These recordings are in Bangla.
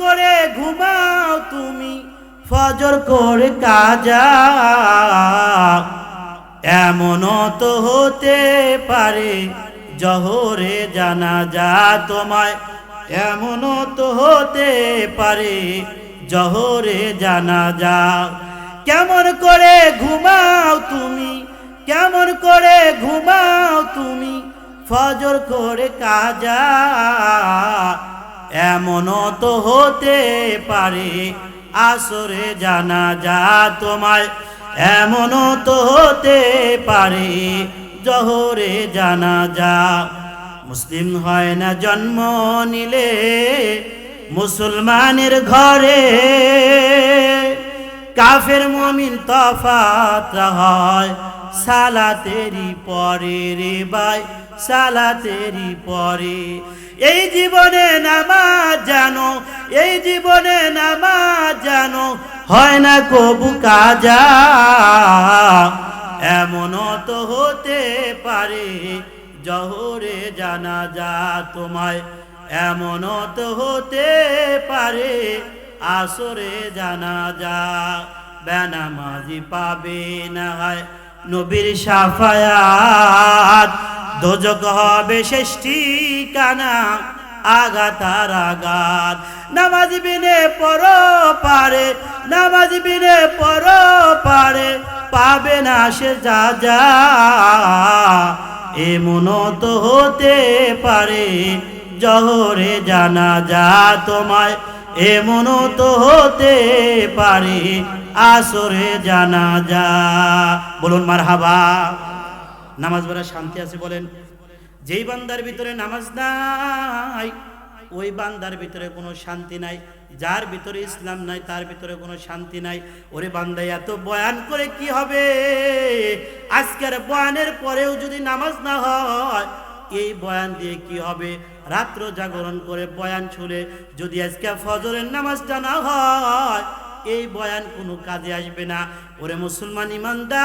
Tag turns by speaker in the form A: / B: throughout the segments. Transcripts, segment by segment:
A: করে ঘুমাও তুমি, ফজর করে কাজা। এমনও তো হতে পারে জহরে জানা যা তোমায়। এমনও তো হতে পারে জহরে জানা যা কেমন করে ঘুমাও তুমি, কেমন করে ঘুমাও তুমি, ফজর করে কাজা। এমনও তো হতে পারে, আসরে জানা যা তোমায়। এমনও তো হতে পারে, জহরে জানা যা। মুসলিম হয় না জন্ম নিলে, মুসলমানের ঘরে। কাফের মমিন তফাত হয় সালাতেরি পরে রে ভাই সালাতেরি পরে। এই জীবনে নামাজ জানো, এই জীবনে নামাজ জানো, হয় না কবু কাজা? এমন তো হতে পারে, জহরে জানা যা তোমায়। এমন তো হতে পারে, আসরে জানা যা বেনামাজি পাবে না হয়। নবীর সাফায়াত। দোজক হবে শেষ ঠিকানা আগাতার আগাত নামাজ বিনে পর পারে, নামাজ বিনে পর পারে, পাবে না সে যা যা। এমন তো হতে পারে, জহরে জানা যা তোমায় এমন তো হতে পারে, আসরে জানা যা। বলুন মার হাবা নামাজ পড়া শান্তি আছে বলেন? যেই বান্দার ভিতরে নামাজ নাই, ওই বান্দার ভিতরে কোনো শান্তি নাই। যার ভিতরে ইসলাম নাই, তার ভিতরে কোনো শান্তি নাই। ওরে বান্দা, এত বয়ান করে কি হবে? আজকের বয়ানের পরেও যদি নামাজ না হয় এই বয়ান দিয়ে কি হবে? রাত্র জাগরণ করে বয়ান শুনে যদি আজকে ফজরের নামাজটা না হয়, এই বয়ান কোনো কাজে আসবে না। ওরে মুসলমান ইমানদার,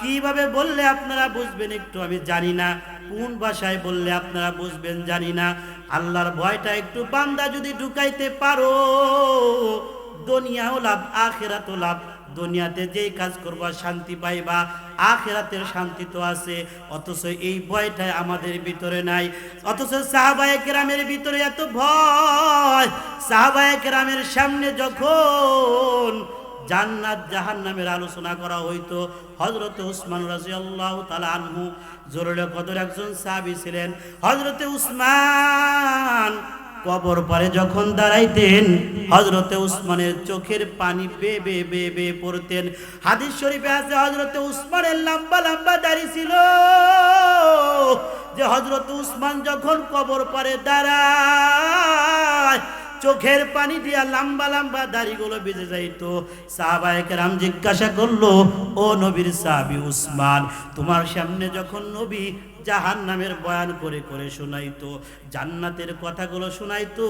A: কীভাবে বললে আপনারা বুঝবেন একটু আমি জানি না। কোন ভাষায় বললে আপনারা বুঝবেন জানি না। আল্লাহর ভয়টা একটু বান্দা যদি ঢুকাইতে পারো, দুনিয়াও লাভ, আখেরাতও লাভ। দুনিয়াতে যেই কাজ করবা, শান্তি পাইবা, আখেরাতের শান্তি তো আছে। অথচ এই ভয়টা আমাদের ভিতরে নাই। অথচ সাহাবায়ে কেরামের ভিতরে এত ভয়। সাহাবায়ে কেরামের সামনে যখন জান্নাত, জাহান্নামের আলোচনা করা হইতো হজরতে উসমান রাজিয়াল্লাহু তাআলা আনহু জরুরে কদর একজন সাহাবী ছিলেন। হজরতে উসমান কবর পারে যখন দাঁড়াইতেন হজরতে উসমানের চোখের পানি বে বে বে বে পড়তেন। হাদিস শরীফে আছে হজরতে উসমানের লম্বা লম্বা দাঁড়িয়ে ছিল। যে হজরত উসমান যখন কবর পারে দাঁড়ায় চোখের পানি দিয়া লম্বা লম্বা দাড়িগুলো বেজে যাইতো। সাহাবায়ে রাম জিজ্ঞাসা করল, ও নবীর সাহাবি উসমান, তোমার সামনে যখন নবী জাহান নামের বয়ান করে করে শোনাইতো, জান্নাতের কথাগুলো শোনাইতো,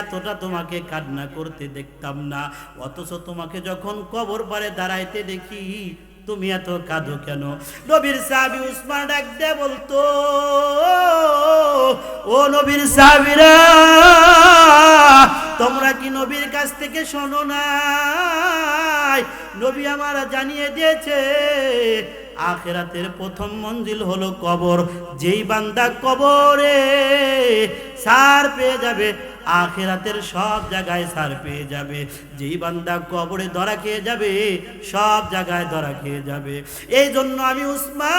A: এতটা তোমাকে কান্না করতে দেখতাম না। অথচ তোমাকে যখন কবর পারে দাঁড়াইতে দেখি, তুমি এত কাঁদো কেন? নবীর সাহাবি উসমান ডাক দে বলতো, ও নবীর সাহাবিরা তোমরা কি নবীর কাছ থেকে শোনো নাই? নবী আমার জানিয়ে দিয়েছে, আখেরাতের প্রথম মঞ্জিল হলো কবর। যেই বান্দা কবরে সার পেয়ে যাবে, আখেরাতের সব জায়গায় সার পেয়ে যাবে। যেই বান্দা কবরে ধরা খেয়ে যাবে, সব জায়গায় ধরা খেয়ে যাবে। এই জন্য আমি উসমান,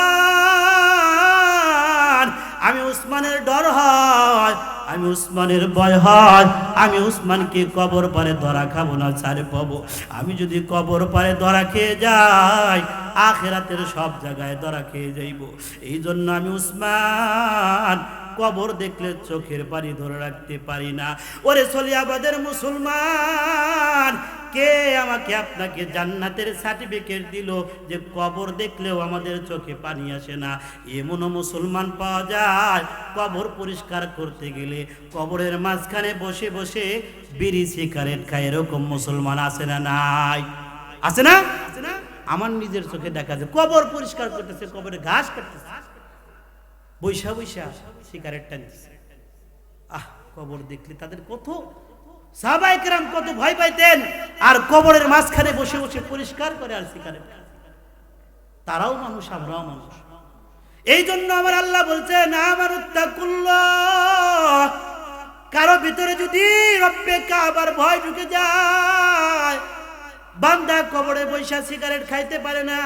A: আমি উসমানের ডর হয়। আমি উসমানের ভয় হয়, আমি উসমানকে কবর পারে ধরা খাব না, ছাড়ে পাবো। আমি যদি কবর পারে ধরা খেয়ে যাই আখেরাতের সব জায়গায় ধরা খেয়ে যাইব। এই জন্য আমি উসমান কবর দেখলে চোখের পানি ধরে রাখতে পারি না। ওরে সলিয়াবাদের মুসলমান, কে আমাকে আপনাকে জান্নাতের সার্টিফিকেট দিল যে কবর দেখলেও আমাদের চোখে পানি আসে না? এমনও মুসলমান পাওয়া যায়, কবর পরিষ্কার করতে গেলে কবরের মাঝখানে বসে বসে বিড়ি, সিগারেট খায়, এরকম মুসলমান আছে না নাই? আছে না আছে না? আমার নিজের চোখে দেখা যায়। কবর পরিষ্কার করতেছে, কবরে ঘাস কাটতেছে। বৈশা বৈশা সিগারেট টানতেছে আহ, কবর দেখলে তাদের কত সাহবাইকেরাম কত ভয় পাইতেন। আর কবরের মাঝখানে বসে বসে পরিষ্কার করে আর সিগারেট। তারাও মানুষ, আমরাও মানুষ। এই জন্য আমার আল্লাহ বলছেন আমার কারও ভিতরে যদি রব্বে কাবার ভয় ঢুকে যায় বান্দা কবরে বৈশা সিগারেট খাইতে পারে না।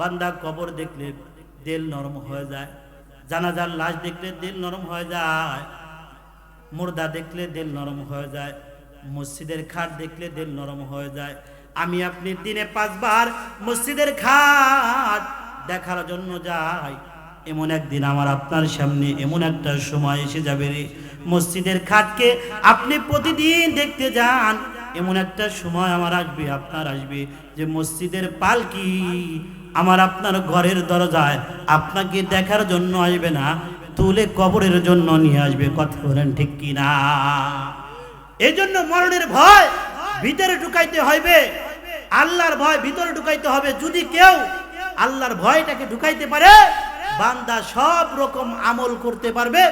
A: বান্দা কবর দেখলে দিল নরম হয়ে যায়, জানাজার লাশ দেখলে দিল নরম হয়ে যায়, মুর্দা দেখলে দিল নরম হয়ে যায়, মসজিদের খাট দেখলে দিল নরম হয়ে যায়। আমি আপনি দিনে পাঁচবার মসজিদের খাট দেখার জন্য যাই, এমন একদিন আমার আপনার সামনে এমন একটা সময় এসে যাবে রে। মসজিদের খাটকে আপনি প্রতিদিন দেখতে যান এমন একটা সময় আমার আসবে, আপনার আসবে, যে মসজিদের পালকি আমার আপনার ঘরের দরজায় আপনাকে দেখার জন্য আসবে না, তুলে কবরের জন্য নিয়ে আসবে, কথা বলেন ঠিক কি না এই জন্য মরণের ভয় ভিতরে ঢুকাইতে হইবে, আল্লাহর ভয় ভিতরে ঢুকাইতে হবে, যদি কেউ আল্লাহর ভয়টাকে ঢুকাইতে পারে, বান্দা সব রকম আমল করতে পারবে,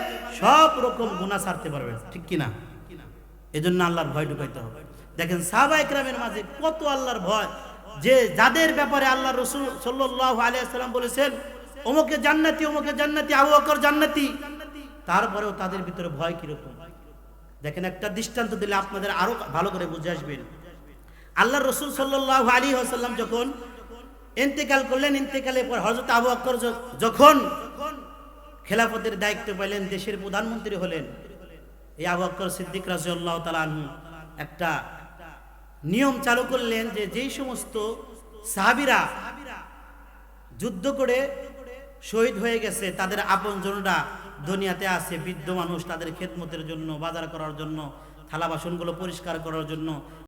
A: সব রকম গুণা ছাড়তে পারবে, ঠিক কি না এজন্য আল্লাহর ভয় ঢুকাইতে হবে। দেখেন সাহাবা একরামের মাঝে কত আল্লাহর ভয়। যে যাদের ব্যাপারে আল্লাহ রসুল সাল্লাহ আলিয়াল্লাম বলেছেন, অমুকে জান্নাতি অমুকে জান্নাতি, আবু বকর জান্নাতি। তারপরেও তাদের ভিতরে ভয় কীরকম? দেখেন একটা দৃষ্টান্ত দিলে আপনাদের আরও ভালো করে বুঝে আসবেন। আল্লাহ রসুল সাল্লাহ আলী আসাল্লাম যখন ইন্তেকাল করলেন ইন্তেকালের পর হজরত আবু য- যখন খেলাফতের দায়িত্ব পেলেন, দেশের প্রধানমন্ত্রী হলেন, এই আবু বকর সিদ্দিক রাজিয়াল্লাহু তাআলা আনহু একটা নিয়ম চালু করলেন যে যেই সমস্ত সাহাবিরা যুদ্ধ করে শহীদ হয়ে গেছে, তাদের আপনজনরা দুনিয়াতে আছে, বৃদ্ধ মানুষ তাদের খেদমতের জন্য, বাজার করার জন্য, থালা বাসনগুলো পরিষ্কার করার জন্য।